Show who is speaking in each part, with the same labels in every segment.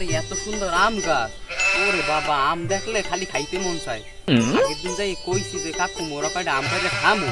Speaker 1: বাড়ি এত সুন্দর আম গাছ। ওরে বাবা আম দেখলে খালি খাইতে মন চায়। আগের দিন যাই কইছি যে কাকু মোরা কয়টা আম খাইতে খামো?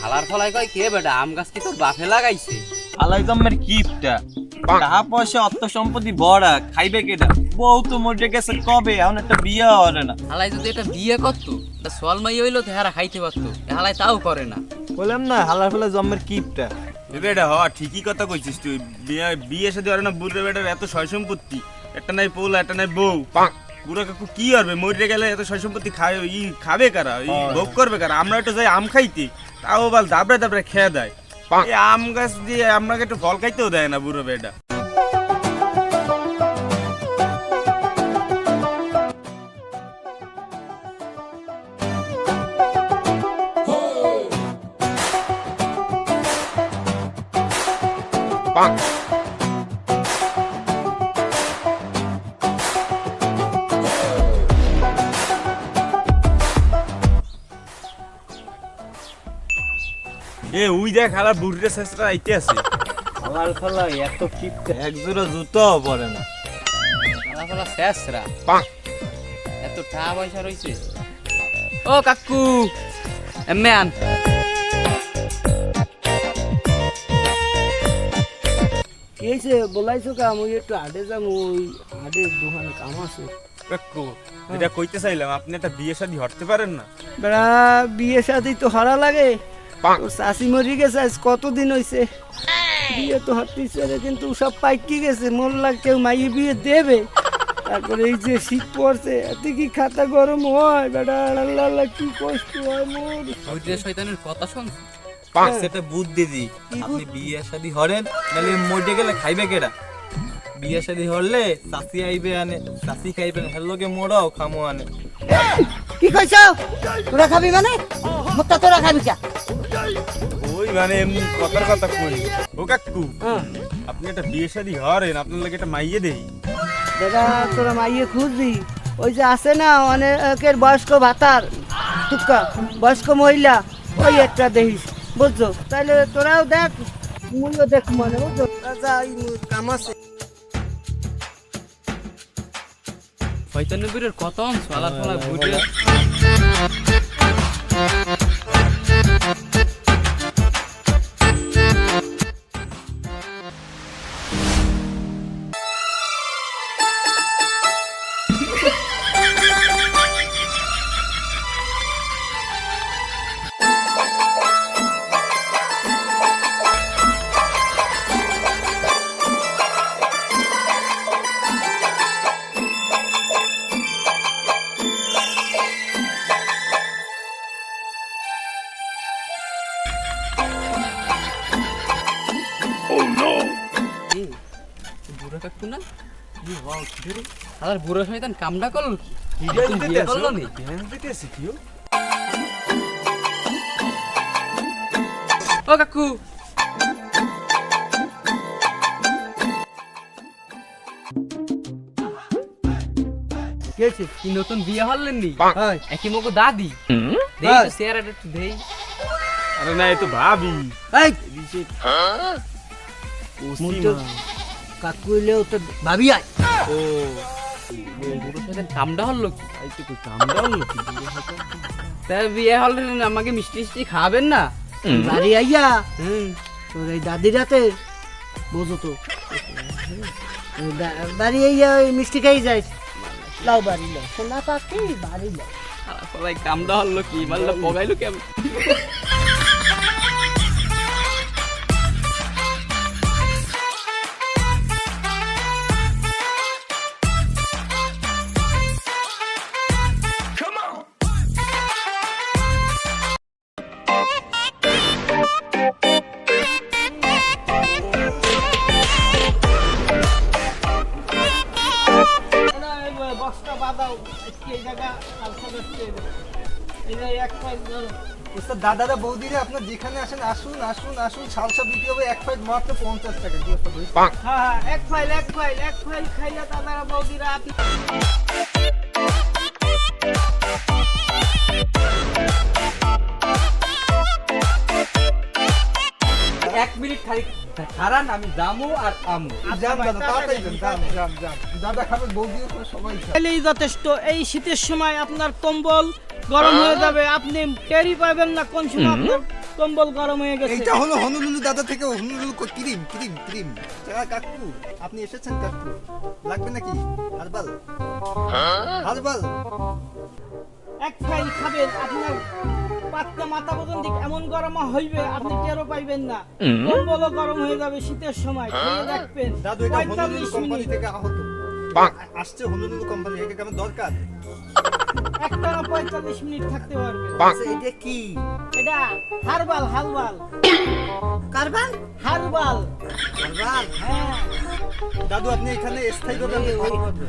Speaker 1: হালার ফলাই কয় কে বেটা আম গাছ কি তোর বাপে লাগাইছে?
Speaker 2: আলাই জম্মের কিপটা। টাকা পয়সা অর্থ সম্পত্তি বড়া খাইবে কেটা বউ তো মরে গেছে কবে? এখন একটা বিয়ে হবে না।
Speaker 1: হালাই যদি এটা বিয়ে করতো তা সোয়াল মাই হইল তো হারা খাইতে পারতো। হালাই তাও করে না।
Speaker 2: বললাম না হালার ফেলা জম্মের কিপটা।
Speaker 3: বেটা হ ঠিকই কথা কইছিস তুই। বিয়ে বিয়ে সাথে আর না বুড়ে বেটার এত সয় সম্পত্তি একটা নাই পোলা একটা নাই বউ। বুড়া কাকু কি করবে? মরে গেলে এত সয় সম্পত্তি খায় ই খাবে কারা? ই ভোগ করবে কারা? আমরা একটু যাই আম খাইতে। তাও বল দাবড়ে দাবড়ে খেয়ে দেয়। এই আম গাছ দিয়ে আপনাকে একটু ফল খাইতেও দেয় না বুড়ো বেটা। এ উই দেখ হালা বুড়িটা শেষটা আইতে আছে।
Speaker 2: হালার ফেলা এত কিপটা এক জোড়া জুতোও পরে না।
Speaker 1: হালা ফালা শেষরা এত টাকা পয়সা রইছে। ও কাকু এমনে আন।
Speaker 4: কি হয়েছে বলাইছো কাম ওই একটু আডে যাম ওই আডের দোকানে কাম আছে।
Speaker 3: কাকু এটা কইতে চাইলাম আপনি একটা বিয়ে শাদী হটতে পারেন না?
Speaker 4: বেড়া বিয়ে শাদি তো হারা লাগে। শাশি মরি গেছে আজ কতদিন হয়েছে বিয়ে তো হটিছে কিন্তু সব পাইকি গেছে মোল্লা কেউ মাইয়ে বিয়ে দেবে? তারপরে এই যে শীত পড়ছে এতে কি খাতা গরম হয়? বেটা আল্লাহ আল্লাহ কি কষ্ট হয় মোর।
Speaker 1: ওই যে শয়তানের কথা শুন।
Speaker 2: সেটা বুদ্ধি দি আপনি বিয়ে শাদি হরেন মরে গেলে খাইবে কেডা? বিয়ে শাদি হরলে চাষি আইবে আনে চাষি খাইবে হেলোকে মোড়াও খামো আনে।
Speaker 4: কি কইছ? তোরা খাবি মানে? মোটা তোরা খাবি কা?
Speaker 3: মানে এমনি কথার কথা কই? ও কাকু
Speaker 4: হ্যাঁ।
Speaker 3: আপনি একটা বিয়ে শাদী হরেন আপনার লাগে একটা মাইয়ে দেই।
Speaker 4: দাদা তোরা মাইয়ে খুঁজবি ওই যে আছে না অনেকের বয়স্ক ভাতার টুকা বয়স্ক মহিলা ওই একটা দেখিস বুঝছ? তাহলে তোরাও দেখ মুইও দেখ মনে বুঝছ? কাম আছে।
Speaker 1: শয়তানের কত অংশ? হালার ফলা ঘুরে হালার বুড়ো শয়তান কামটা করল? কি বিয়ে করল? নি ও? কাকু।
Speaker 4: কি হয়েছে?
Speaker 1: কি নতুন বিয়ে হলেন নি একই মগো দাদি। দেই তো চেহারাটা একটু দেই।
Speaker 3: আরে না এ তো ভাবি।
Speaker 4: এই! মুই তো কাকু এলেও তো ভাবি আয়।
Speaker 3: ও।
Speaker 1: বুড়ো শয়তান কামটা হলো কি
Speaker 3: এই তো কই কামড়াও নাকি
Speaker 1: তা বিয়ে হলে আমাকে মিষ্টি মিষ্টি খাবেন না
Speaker 4: বাড়ি আইয়া তোর এই দাদি রাতে বোঝো তো বাড়ি আইয়া ওই মিষ্টি খাই যাই লাও বাড়ি লাও সোনা পাখি বাড়ি লাও
Speaker 1: সবাই হলো কি মালটা পগাইলো কেমন
Speaker 5: দাদারা বৌদিরা আপনার যেখানে আসেন আসুন আসুন আসুন সালসা বিক্রি হবে এক ফাইল মাত্র পঞ্চাশ টাকা।
Speaker 4: হ্যাঁ হ্যাঁ এক ফাইল এক ফাইল এক ফাইল খাইয়া দাদারা বৌদিরা
Speaker 2: এক মিনিট খালি খারান আমি যামু আর আমু।
Speaker 5: যান দাদা খাবে বৌদিও সবাই
Speaker 6: খেলেই যথেষ্ট। এই শীতের সময় আপনার কম্বল গরম হয়ে যাবে আপনি টেরি পাবেন না কোন সময় আপনার কম্বল গরম হয়ে গেছে।
Speaker 5: এইটা হলো হনুলুলু দাদা থেকে হনুলুলু কো- ক্রিম ক্রিম ক্রিম। চা কাকু আপনি এসেছেন কাকু? লাগবে নাকি? হারবাল। হারবাল।
Speaker 6: এক ফাইল খাবেন আপনার পাতলা মাথা পর্যন্ত এমন গরম হইবে আপনি টেরও পাইবেন না। কম্বল গরম হয়ে যাবে শীতের সময় খেয়ে দেখবেন।
Speaker 5: দাদু এটা কোম্পানি থেকে আহত। আসছে হনুলুলু কোম্পানি এটা কেমন দরকার?
Speaker 6: একটা না পঁয়তাল্লিশ মিনিট থাকতে
Speaker 5: আচ্ছা, এটা কি?
Speaker 6: এটা হারবাল হালবাল।
Speaker 5: কারবাল?
Speaker 6: হারবাল।
Speaker 5: হারবাল?
Speaker 6: হ্যাঁ।
Speaker 5: দাদু আপনি এখানে স্থায়ীভাবে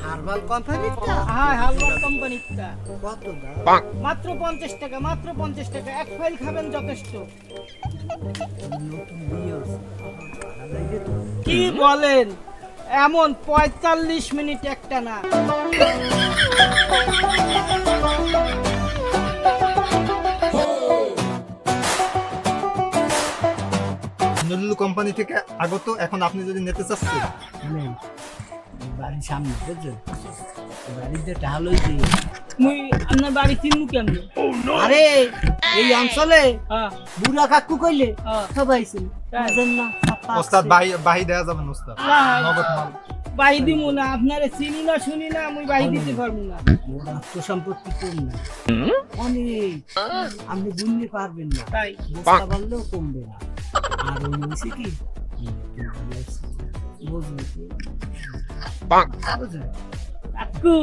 Speaker 4: হারবাল কোম্পানিটা
Speaker 6: হ্যাঁ হালবাল কোম্পানিটা
Speaker 4: কত দাম?
Speaker 6: মাত্র পঞ্চাশ টাকা মাত্র পঞ্চাশ টাকা। এক ফাইল খাবেন যথেষ্ট। কি বলেন? এমন পঁয়তাল্লিশ মিনিট একটা না।
Speaker 5: নুরুল কোম্পানি থেকে আগত এখন আপনি যদি নিতে চাচ্ছেন।
Speaker 4: বাড়ির সামনে বুঝছেন বাড়িতে ঢাল হয়েছে
Speaker 6: মুই আপনার বাড়ি চিনু কেমন?
Speaker 4: আরে এই অঞ্চলে
Speaker 6: হ্যাঁ।
Speaker 4: বুড়া কাকু কইলে
Speaker 6: হ্যাঁ।
Speaker 4: সবাই ছিল না
Speaker 5: ওস্তাদ বাহি বাহি যাবে না ওস্তাদ। নগদ মাল।
Speaker 6: বাই দিমু না আপনারে চিনি না শুনি না আমি বাই দিতে পারব না।
Speaker 4: ওর আত্মসম্পত্তি কম না। অনেক। আপনি বুঝতে পারবেন না।
Speaker 6: তাই।
Speaker 4: বাড়লেও কমবে না। আর ওই হয়েছে কি?
Speaker 6: কাকু।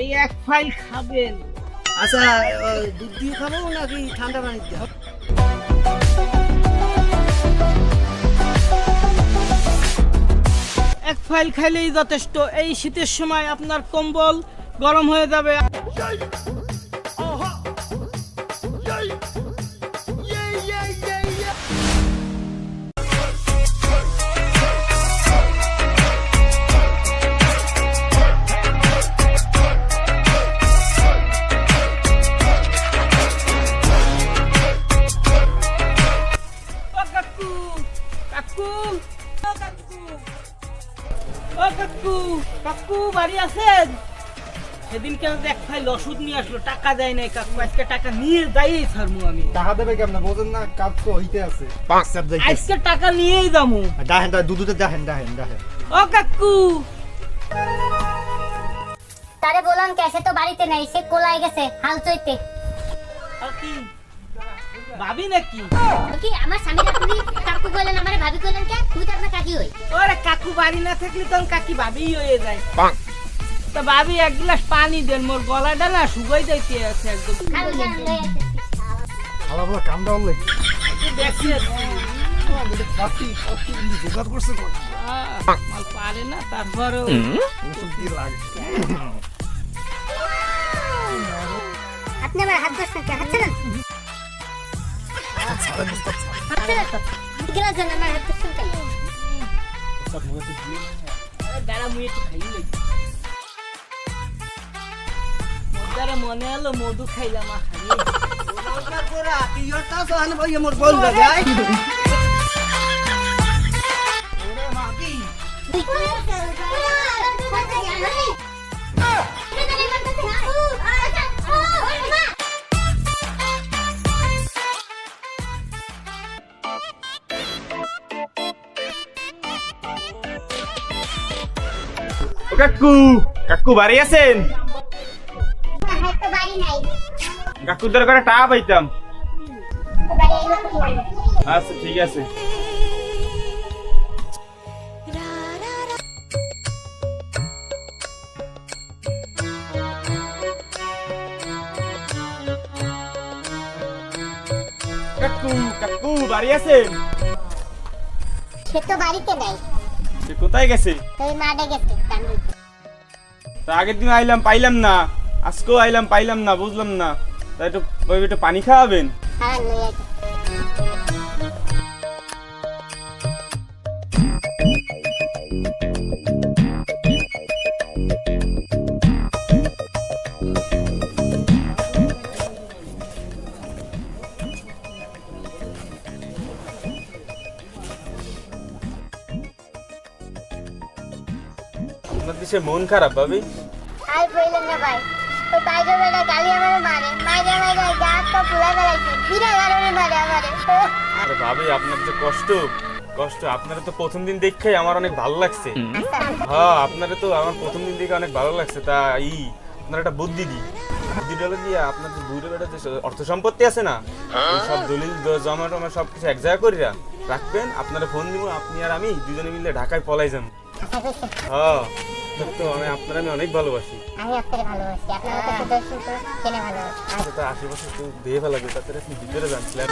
Speaker 6: এই এক ফাইল খাবেন।
Speaker 4: আচ্ছা দুধ দিয়ে খাব নাকি ঠান্ডা পানি দিয়ে?
Speaker 6: এক ফাইল খাইলেই যথেষ্ট। এই শীতের সময় আপনার কম্বল গরম হয়ে যাবে। কাকু বাড়ি আছেন? সেদিন কেন এক ফাইল ওষুধ নিয়ে আসলো টাকা দেয় নাই কাকু আজকে টাকা নিয়ে যাই ছাড়মু আমি।
Speaker 5: টাকা দেবে কেমন? বোঝেন না কাজ তো হইতে আছে। পাঁচ যাইতে
Speaker 6: আজকে টাকা নিয়েই যামু
Speaker 5: ডাহেন ডাহেন দুধুতে ডাহেন ডাহেন ডাহেন
Speaker 6: ও কাকু।
Speaker 7: তারে বললাম ক্যাশে তো বাড়িতে নাই সে কোলায় গেছে হাল চইতে।
Speaker 6: ভাবি নাকি?
Speaker 7: কি আমার স্বামীর আপনি কাকু
Speaker 6: বাড়ি না থাকলে তখন কাকি ভাবিই হয়ে যায়। তা ভাবি এক গ্লাস পানি দেন মোর গলাটা না শুকাই যাইতে আছে একদম। দেখছি পারে না
Speaker 7: আপনি আমার হাত ধরছেন কে? হাত ছাড়েন। হাত ছাড়েন। তো কিলার আমার হাত ধরছেন কেন
Speaker 6: দাঁড়া মুই একটু খাই লই মোদারে মনে এলো মধু খাইলাম
Speaker 3: কাকু কাকু বাড়ি আছেন? কাকুর দরকার টাকা পাইতাম। আচ্ছা ঠিক আছে। কাকু কাকু বাড়ি আছেন?
Speaker 7: সে তো বাড়িতে নাই।
Speaker 3: সে কোথায় গেছে?
Speaker 7: ওই মাঠে গেছে।
Speaker 3: আগের দিন আইলাম, পাইলাম না। আজকেও আইলাম, পাইলাম না, বুঝলাম না। তাই একটু একটু পানি খাওয়াবেন?
Speaker 7: হ্যাঁ
Speaker 3: আপনার দেশে মন খারাপ ভাবি?
Speaker 7: আর বললেন না ভাই। ওই বাইরে বেলা গালি আমারে মারে। মাইরে মাইরে গা তো পুরা বেলাইছে বিনা কারণে মারে আমারে।
Speaker 3: আরে ভাবি আপনার যে কষ্ট কষ্ট আপনারা তো প্রথম দিন দেখেই আমার অনেক ভালো লাগছে। হ্যাঁ আপনারা তো আমার প্রথম দিন দেখে অনেক ভালো লাগছে। তা ই আপনার একটা বুদ্ধি দি বুদ্ধিটা হলো দিয়ে আপনার যে বেড়া যে অর্থ সম্পত্তি আছে না সব দলিল জমা টমা সব কিছু এক জায়গা করিয়া রাখবেন। আপনারা ফোন দিব আপনি আর আমি দুজনে মিলে ঢাকায় পলাই যান হ্যাঁ। তো আমি আপনার আমি অনেক ভালোবাসি।
Speaker 7: আমি আপনাকে ভালোবাসি। আপনার মতো সুদর্শন কেনে ভালোবাসি
Speaker 3: আচ্ছা, তা আশেপাশে দিয়ে ভালো তাতে আপনি ভিতরে যাচ্ছিলেন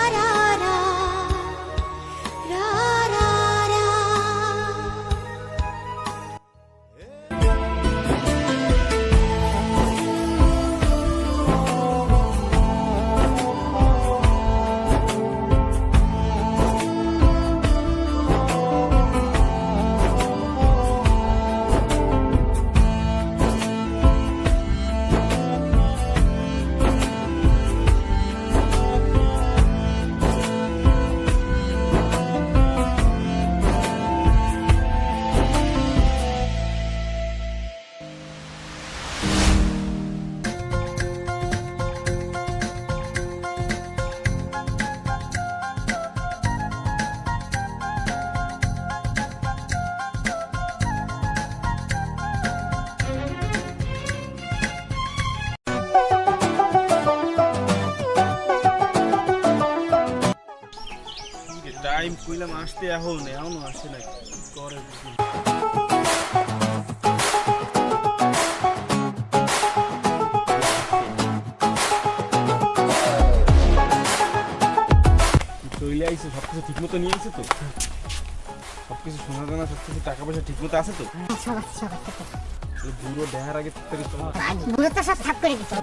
Speaker 3: টাইম কইলাম আসতে এখন এখনও আসে না করে। চলে আইছে সব কিছু ঠিক মতো নিয়ে আইছে তো সব কিছু সোনা দানা সব কিছু টাকা পয়সা ঠিক মতো আছে তো বুড়ো দেখার আগে
Speaker 7: বুড়ো তো সব থাপ করে দিচ্ছে।